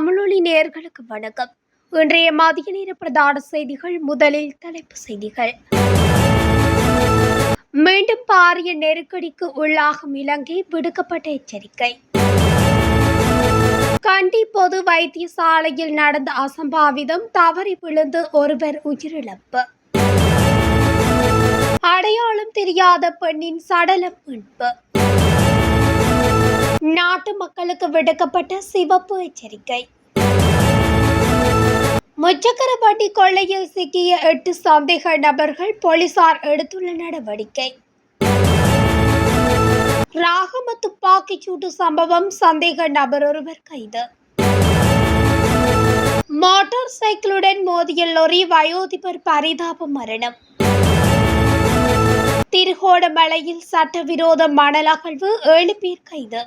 நேயர்களுக்கு வணக்கம். இன்றைய மதிய நேர பிரதான செய்திகள் முதலில் தலைப்பு செய்திகள். மீண்டும் பாரிய நெருக்கடிக்கு உள்ளாகும் இலங்கை விடுக்கப்பட்ட எச்சரிக்கை. கண்டி பொது வைத்தியசாலையில் நடந்த அசம்பாவிதம் தவறி விழுந்து ஒருவர் உயிரிழப்பு. அடையாளம் தெரியாத பெண்ணின் சடலம் மீட்பு நாட்டு மக்களுக்கு விடுக்கப்பட்ட சிவப்பு எச்சரிக்கை. முச்சக்கரவாட்டி கொள்ளையில் சிக்கிய எட்டு சந்தேக நபர்கள் போலீசார் எடுத்துள்ள நடவடிக்கை. ராகம துப்பாக்கிச் சூட்டு சம்பவம் சந்தேக நபர் ஒருவர் கைது. மோட்டார் சைக்கிளுடன் மோதிய லொரி வயோதிபர் பரிதாப மரணம். திருகோணமலையில் சட்டவிரோத மணல் அகழ்வு ஏழு பேர் கைது.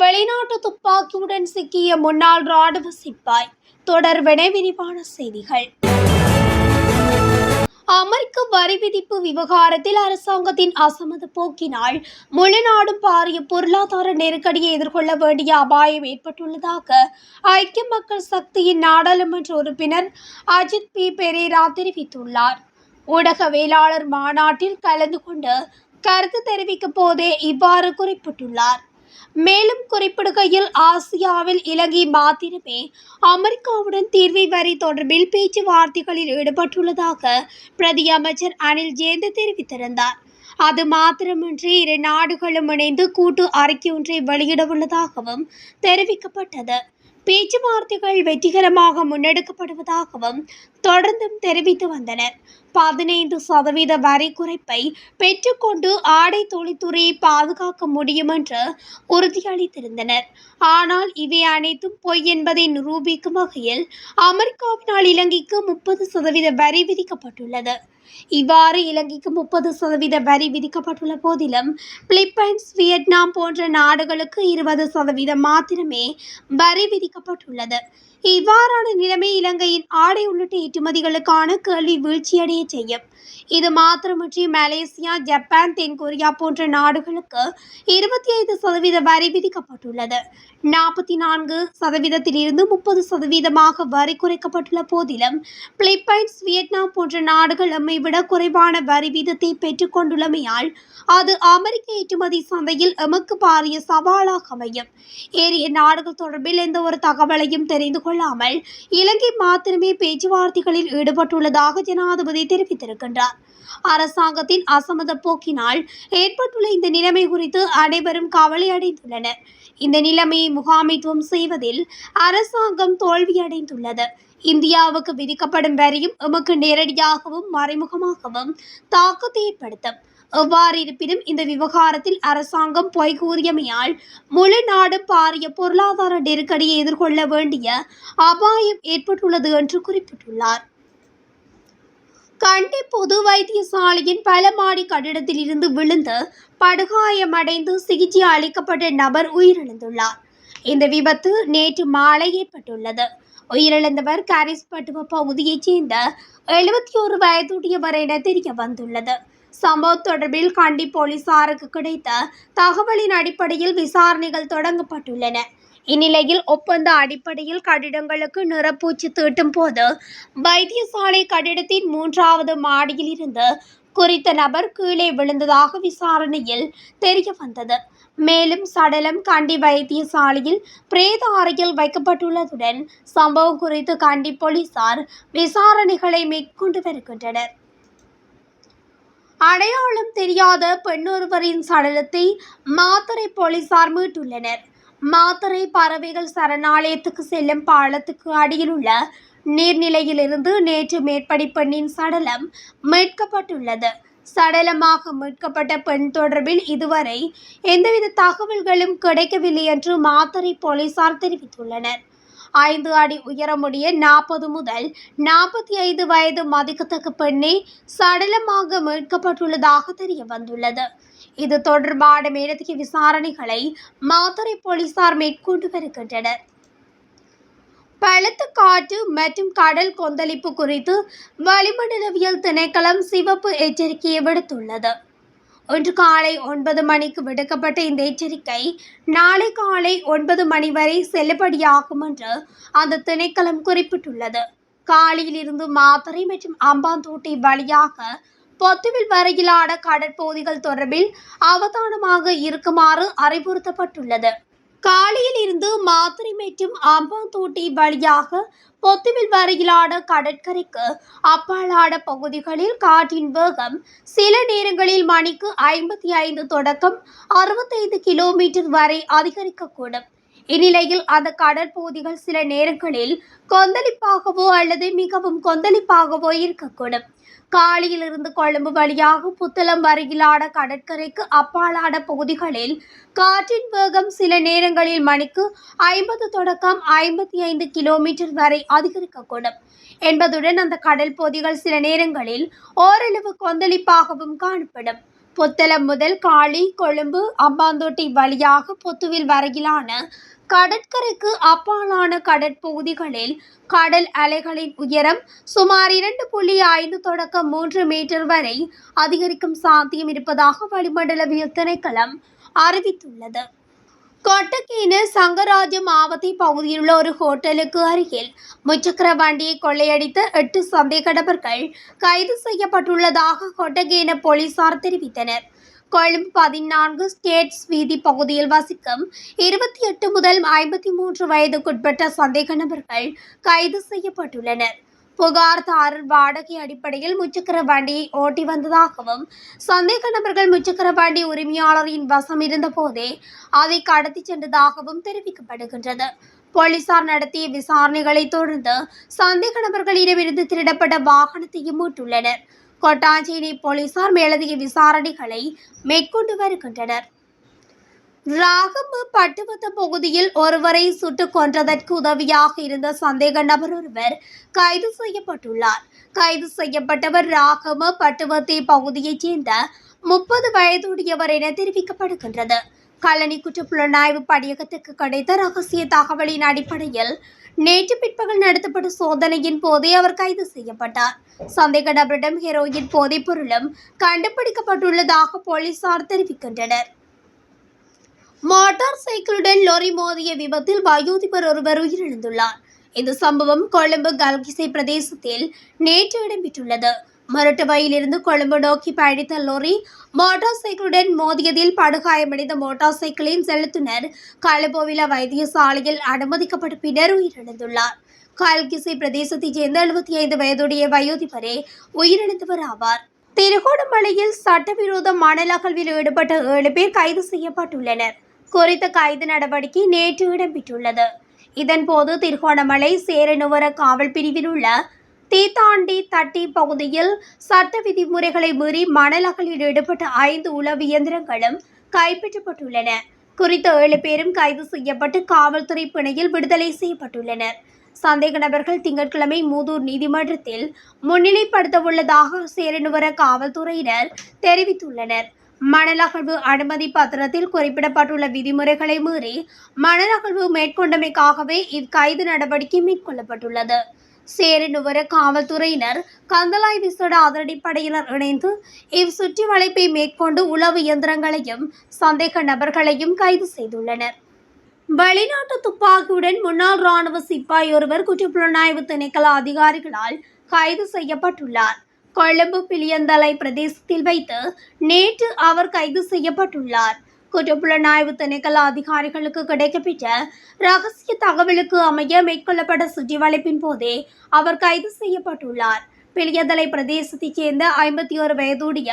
வெளிநாட்டு துப்பாக்கியுடன் சிக்கிய முன்னாள் ராணுவ சிப்பாய். தொடர்பென விரிவான செய்திகள். அமெரிக்க வரி விதிப்பு விவகாரத்தில் அரசாங்கத்தின் அசமத போக்கினால் முழு நாடும் பாரிய பொருளாதார நெருக்கடியை எதிர்கொள்ள வேண்டிய அபாயம் ஏற்பட்டுள்ளதாக ஐக்கிய மக்கள் சக்தியின் நாடாளுமன்ற உறுப்பினர் அஜித் பி. பெரேரா தெரிவித்துள்ளார். ஊடகவியலாளர் மாநாட்டில் கலந்து கொண்டு கருத்து தெரிவிக்கும் போதே இவ்வாறு குறிப்பிட்டுள்ளார். மேலும் குறிப்பிடுகையில் ஆசியாவில் இலங்கை மாத்திரமே அமெரிக்காவுடன் தீர்வை வரி தொடர்பில் பேச்சுவார்த்தைகளில் ஈடுபட்டுள்ளதாக பிரதி அமைச்சர் அனில் ஜேந்த தெரிவித்திருந்தார். அது மாத்திரமின்றி இரு நாடுகளும் இணைந்து கூட்டு அறிக்கை ஒன்றை வெளியிடவுள்ளதாகவும் தெரிவிக்கப்பட்டது. பேச்சுவார்த்தைகள் வெற்றிகரமாக முன்னெடுக்கப்படுவதாகவும் தொடர்ந்தும் தெரிவித்து வந்தனர். பதினைந்து சதவீத வரி குறைப்பை பெற்றுக்கொண்டு ஆடை தொழில்துறையை பாதுகாக்க முடியும் என்று உறுதியளித்திருந்தனர். ஆனால் இவை அனைத்தும் பொய் என்பதை நிரூபிக்கும் வகையில் அமெரிக்காவினால் இலங்கைக்கு முப்பது சதவீத வரி விதிக்கப்பட்டுள்ளது. இவ்வாறு இலங்கைக்கு முப்பது சதவீத வரி விதிக்கப்பட்டுள்ள போதிலும் பிலிப்பைன்ஸ் வியட்நாம் போன்ற நாடுகளுக்கு இருபது சதவீதம் மாத்திரமே வரி விதிக்கப்பட்டுள்ளது. இவ்வாறான நிலைமை இலங்கையின் ஆடை உள்ளிட்ட ஏற்றுமதிகளுக்கான கேள்வி வீழ்ச்சியடைய செய்யும். இது மாத்திரமின்றி மலேசியா ஜப்பான் தென்கொரியா போன்ற நாடுகளுக்கு இருபத்தி ஐந்து சதவீத வரி விதிக்கப்பட்டுள்ளது. நாற்பத்தி நான்கு சதவீதத்திலிருந்து முப்பது சதவீதமாக வரி குறைக்கப்பட்டுள்ள போதிலும் பிலிப்பைன்ஸ் வியட்நாம் போன்ற நாடுகள் நம்மை விட குறைவான வரி வீதத்தை பெற்றுக்கொண்டுள்ளமையால் அது அமெரிக்க ஏற்றுமதி சந்தையில் எமக்கு பாரிய சவாலாக அமையும். ஏறிய நாடுகள் தொடர்பில் எந்த ஒரு தகவலையும் தெரிந்து கொள்ளாமல் இலங்கை மாத்திரமே பேச்சுவார்த்தைகளில் ஈடுபட்டுள்ளதாக ஜனாதிபதி தெரிவித்திருக்கின்றார். அரசாங்கத்தின் அசமத போக்கினால் ஏற்பட்டுள்ள இந்த நிலைமை குறித்து அனைவரும் கவலை அடைந்துள்ளனர் இந்த நிலைமையை முகாமைத்துவம் செய்வதில் அரசாங்கம் தோல்வியடைந்துள்ளது. இந்தியாவுக்கு விதிக்கப்படும் வரியும் எமக்கு நேரடியாகவும் மறைமுகமாகவும் தாக்கத்தை ஏற்படுத்தும். எவ்வாறு இருப்பினும் இந்த விவகாரத்தில் அரசாங்கம் பொய் கூறியமையால் முழு நாடு பாரிய பொருளாதார நெருக்கடியை எதிர்கொள்ள வேண்டிய அபாயம் ஏற்பட்டுள்ளது என்று குறிப்பிட்டுள்ளார். கண்டி பொது வைத்தியசாலையின் பல மாடி கட்டிடத்தில் இருந்து விழுந்து படுகாயமடைந்து சிகிச்சை அளிக்கப்பட்ட நபர் உயிரிழந்துள்ளார். இந்த விபத்து நேற்று மாலை ஏற்பட்டுள்ளது. உயிரிழந்தவர் கரிஸ்பட்டுவ பகுதியைச் சேர்ந்த எழுபத்தி ஒரு வயதுடையவர் என தெரிய வந்துள்ளது சம்பவம் தொடர்பில் கண்டி போலீசாருக்கு கிடைத்த தகவலின் அடிப்படையில் விசாரணைகள் தொடங்கப்பட்டுள்ளன. இந்நிலையில் ஒப்பந்த அடிப்படையில் கட்டிடங்களுக்கு நிறப்பூச்சி தீட்டும் போது வைத்தியசாலை கட்டிடத்தின் மூன்றாவது மாடியில் இருந்து குறித்த நபர் கீழே விழுந்ததாக விசாரணையில் தெரிய வந்தது மேலும் சடலம் கண்டி வைத்தியசாலையில் பிரேத அறையில் வைக்கப்பட்டுள்ளதுடன் சம்பவம் குறித்து கண்டி போலீசார் விசாரணைகளை மேற்கொண்டு வருகின்றனர். அடையாளம் தெரியாத பெண்ணொருவரின் சடலத்தை மாத்தறை போலீசார் மீட்டுள்ளனர். மாத்தறை பறவைகள் சரணாலயத்துக்கு செல்லும் பாலத்துக்கு அடியில் உள்ள நீர்நிலையிலிருந்து நேற்று மேற்படி பெண்ணின் சடலம் மீட்கப்பட்டுள்ளது. சடலமாக மீட்கப்பட்ட பெண் தொடர்பில் இதுவரை எந்தவித தகவல்களும் கிடைக்கவில்லை என்று மாத்தறை போலீசார் தெரிவித்துள்ளனர். ஐந்து அடி உயரமுடைய நாற்பது முதல் நாற்பத்தி ஐந்து வயது மதிக்கத்தக்க பெண்ணே சடலமாக மீட்கப்பட்டுள்ளதாக தெரிய வந்துள்ளது இது தொடர்பான மேலதிக விசாரணைகளை மாத்தறை போலீசார் மேற்கொண்டு வருகின்றனர். பலத்த காற்று மற்றும் கடல் கொந்தளிப்பு குறித்து வளிமண்டலவியல் திணைக்களம் சிவப்பு எச்சரிக்கையை விடுத்துள்ளது. இன்று காலை ஒன்பது மணிக்கு விடுக்கப்பட்ட இந்த எச்சரிக்கை நாளை காலை ஒன்பது மணி வரை செல்லுபடியாகும் என்று அந்த திணைக்களம் குறிப்பிட்டுள்ளது. காலையில் இருந்து மாத்தறை மற்றும் அம்பாந்தோட்டை வழியாக பொத்துவில் வரையிலான கடற்பகுதிகள் தொடர்பில் அவதானமாக இருக்குமாறு அறிவுறுத்தப்பட்டுள்ளது. காலையில் இருந்து மாத்திரை மற்றும் அம்பாந்தோட்டை வழியாக பொத்துவில் வரையிலான கடற்கரைக்கு அப்பாலான பகுதிகளில் காற்றின் வேகம் சில நேரங்களில் மணிக்கு ஐம்பத்தி ஐந்து தொடக்கம் அறுபத்தைந்து கிலோமீட்டர் வரை அதிகரிக்கக்கூடும். இந்நிலையில் அந்த கடற்பகுதிகள் சில நேரங்களில் கொந்தளிப்பாகவோ அல்லது மிகவும் கொந்தளிப்பாகவோ இருக்கக்கூடும். காலியிலிருந்து கொழும்பு வழியாக புத்தளம் வரையிலான கடற்கரைக்கு அப்பாலான பகுதிகளில் காற்றின் வேகம் சில நேரங்களில் மணிக்கு ஐம்பது தொடக்கம் ஐம்பத்தி ஐந்து கிலோமீட்டர் வரை அதிகரிக்கக்கூடும். என்பதுடன் அந்த கடல் பகுதிகள் சில நேரங்களில் ஓரளவு கொந்தளிப்பாகவும் காணப்படும். புத்தளம் முதல் காளி கொழும்பு அம்பாந்தோட்டை வழியாக புத்துவில் வரையிலான கடற்கரைக்கு அப்பாலான கடற்பகுதிகளில் கடல் அலைகளின் உயரம் சுமார் இரண்டு புள்ளி ஐந்து தொடக்கம் மூன்று மீட்டர் வரை அதிகரிக்கும் சாத்தியம் இருப்பதாக வளிமண்டலவியல் திணைக்களம் அறிவித்துள்ளது. கொட்டக்கேன சங்கராஜ மாவத்தை பகுதியில் உள்ள ஒரு ஹோட்டலுக்கு அருகில் முச்சக்கர வண்டியை கொள்ளையடித்த எட்டு சந்தேக நபர்கள் கைது செய்யப்பட்டுள்ளதாக கொட்டகேன போலீசார் தெரிவித்தனர். கொழும்பு பதினான்கு ஸ்டேட்ஸ் வீதி பகுதியில் வசிக்கும் இருபத்தி எட்டு முதல் ஐம்பத்தி மூன்று வயதுக்குட்பட்ட சந்தேக நபர்கள் கைது செய்யப்பட்டுள்ளனர். புகார்தாரர் வாடகை அடிப்படையில் முச்சக்கர வண்டியை ஓட்டி வந்ததாகவும் சந்தேக நபர்கள் முச்சக்கர வண்டி உரிமையாளரின் வசம் இருந்த போதே அதை கடத்தி சென்றதாகவும் தெரிவிக்கப்படுகின்றது. போலீசார் நடத்திய விசாரணைகளை தொடர்ந்து சந்தேக நபர்களிடமிருந்து திருடப்பட்ட வாகனத்தையும் மீட்டுள்ளனர் கொட்டாஞ்சேரி போலீசார் மேலதிக விசாரணைகளை மேற்கொண்டு வருகின்றனர். ராகம்பு பட்டுவத்த பகுதியில் ஒருவரை சுட்டுக் கொன்றதற்கு உதவியாக இருந்த சந்தேக நபர் ஒருவர் கைது செய்யப்பட்டுள்ளார். கைது செய்யப்பட்டவர் ராகம பட்டுவத்தை பகுதியைச் சேர்ந்த முப்பது வயதுடையவர் என தெரிவிக்கப்படுகின்றது. கல்லணி குற்றப்புலனாய்வு பணியகத்துக்கு கிடைத்த ரகசிய தகவலின் அடிப்படையில் நேற்று பிற்பகல் நடத்தப்பட்ட சோதனையின் போதே அவர் கைது செய்யப்பட்டார். சந்தேக நபரிடம் ஹெரோயின் போதைப் பொருளும் கண்டுபிடிக்கப்பட்டுள்ளதாக போலீசார் தெரிவிக்கின்றனர். மோட்டார் சைக்கிளுடன் லொரி மோதிய விபத்தில் வயோதிபர் ஒருவர் உயிரிழந்துள்ளார். இந்த சம்பவம் கொழும்பு கல்கிசை பிரதேசத்தில் நேற்று இடம்பெற்றுள்ளது. மரட்டுவையிலிருந்து கொழும்பு நோக்கி பயணித்த லொரி மோட்டார் சைக்கிளுடன் மோதியதில் படுகாயமடைந்த மோட்டார் சைக்கிளின் செலுத்துனர். கலபோவில வைத்தியசாலையில் அனுமதிக்கப்பட்ட பின்னர் உயிரிழந்துள்ளார். கால்கிசை பிரதேசத்தைச் சேர்ந்த எழுபத்தி ஐந்து வயதுடைய வயோதிபரே உயிரிழந்தவர் ஆவார். திருகோணமலையில் சட்டவிரோத மணல் அகழ்வில் ஈடுபட்ட ஏழு பேர் கைது செய்யப்பட்டுள்ளனர். குறித்த கைது நடவடிக்கை நேற்று இடம்பெற்றுள்ளது. இதன்போது திருகோணமலை சேரநுவர காவல் பிரிவில் உள்ள தீத்தாண்டி தட்டி பகுதியில் சட்ட விதிமுறைகளை மீறி மணல் ஈடுபட்ட ஐந்து உளவு இயந்திரங்களும் கைப்பற்றப்பட்டுள்ளன. குறித்த ஏழு பேரும் கைது செய்யப்பட்டு காவல்துறை பிணையில் விடுதலை செய்யப்பட்டுள்ளனர். சந்தேக நபர்கள் திங்கட்கிழமை மூதூர் நீதிமன்றத்தில் முன்னிலைப்படுத்த உள்ளதாக சேரனுவர காவல்துறையினர் தெரிவித்துள்ளனர். மணலகழ்வு அனுமதி பத்திரத்தில் குறிப்பிடப்பட்டுள்ள விதிமுறைகளை மீறி மணலகழ்வு மேற்கொண்டமைக்காகவே இவ்கைது நடவடிக்கை மேற்கொள்ளப்பட்டுள்ளது. சேரநுவர காவல்துறையினர் கந்தலாய் விசேட அதிரடிப்படையினர் இணைந்து இவ் சுற்றி வளைப்பை மேற்கொண்டு உளவு இயந்திரங்களையும் சந்தேக நபர்களையும் கைது செய்துள்ளனர். வெளிநாட்டு துப்பாக்கியுடன் முன்னாள் ராணுவ சிப்பாய் ஒருவர் குற்றப்புலனாய்வு திணைக்கள அதிகாரிகளால் கைது செய்யப்பட்டுள்ளார். கொழும்பு பிளியந்தலை பிரதேசத்தில் வைத்து நேற்று அவர் கைது செய்யப்பட்டுள்ளார். குற்றப்புலனாய்வு திணைக்கள அதிகாரிகளுக்கு கிடைக்கப்பெற்ற ரகசிய தகவலுக்கு அமைய மேற்கொள்ளப்பட்ட சுற்றிவளைப்பின் போதே அவர் கைது செய்யப்பட்டுள்ளார். பிளியதலை பிரதேசத்தைச் சேர்ந்த ஐம்பத்தி ஒரு வயதுடைய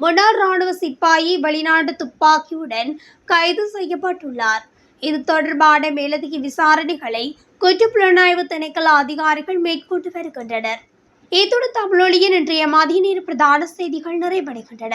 முன்னாள் ராணுவ சிப்பாயி வெளிநாட்டு துப்பாக்கியுடன் கைது செய்யப்பட்டுள்ளார். இது தொடர்பான மேலதிக விசாரணைகளை குற்றப்புலனாய்வு திணைக்கள அதிகாரிகள் மேற்கொண்டு வருகின்றனர். இத்துடன் தமிழொலியின் இன்றைய மதிய நேர பிரதான செய்திகள் நிறைவடைகின்றன.